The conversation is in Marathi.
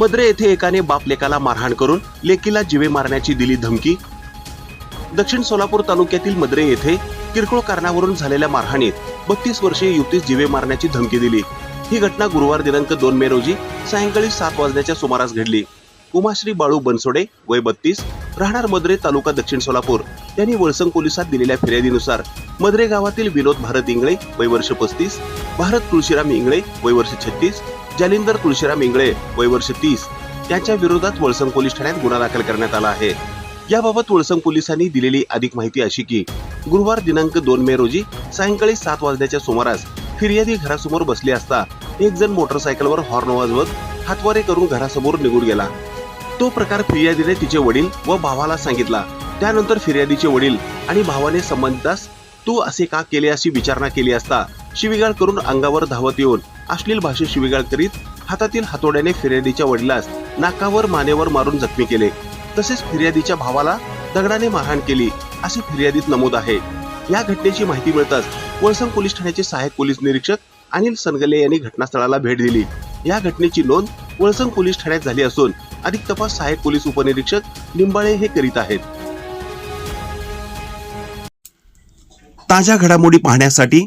मद्रे येथे एकाने बापलेकाला मारहाण करून लेकीला जिवे मारण्याची दिली धमकी. दक्षिण सोलापूर तालुक्यातील मद्रे येथे किरकोळ कारणावरून झालेल्या मारहाणीत बत्तीस वर्षीय युवतीस जिवे मारण्याची धमकी दिली. ही घटना गुरुवार दिनांक दोन मे रोजी सायंकाळी सात वाजण्याच्या सुमारास घडली. उमाश्री बाळू बनसोडे वय बत्तीस राहणार मद्रे तालुका दक्षिण सोलापूर. यांनी वळसंग पोलिसात दिलेल्या फिर्यादीनुसार मद्रे गावातील विनोद भारत इंगळे वय वर्ष पस्तीस भारत तुळशीराम इंगळे वय वर्ष छत्तीस जालिंदर तुळशीराम इंगळे वय वर्ष तीस. त्याच्या विरोधात वळसंग पोलीस ठाण्यात गुन्हा दाखल करण्यात आला आहे. याबाबत वळसंग पोलिसांनी दिलेली अधिक माहिती अशी की गुरुवार दिनांक दोन मे रोजी सायंकाळी सात वाजण्याच्या सुमारास फिर्यादी घरासमोर बसली असता एक जण मोटरसायकलवर हॉर्न वाजवत हातवारे करून घरासमोर निघून गेला. तो प्रकार फिर्यादीने तिचे वडील व भावाला सांगितला. त्यानंतर फिर्यादीचे वडील आणि भावाने संबंधितास तू असे का केले अशी विचारणा केली असता? शिवीगाळ करून अंगावर धावत येऊन अश्लील भाषेत शिवीगाळ करीत हातातील हातोड्याने फिर्यादीच्या वडिलास नाकावर मानेवर मारून जखमी केले. तसेच फिर्यादीच्या भावाला दगडाने मारहाण केली असे फिर्यादीत नमूद आहे. या घटनेची माहिती मिळताच वळसंग पोलीस ठाण्याचे सहाय्यक पोलीस निरीक्षक अनिल सनगले यांनी घटनास्थळाला भेट दिली. या घटनेची नोंद वळसंग पोलीस ठाण्यात झाली असून अधिक तपास सहाय्यक पोलीस उपनिरीक्षक लिंबाळे हे करीत आहेत. ताज्या घडामोडी पाहण्यासाठी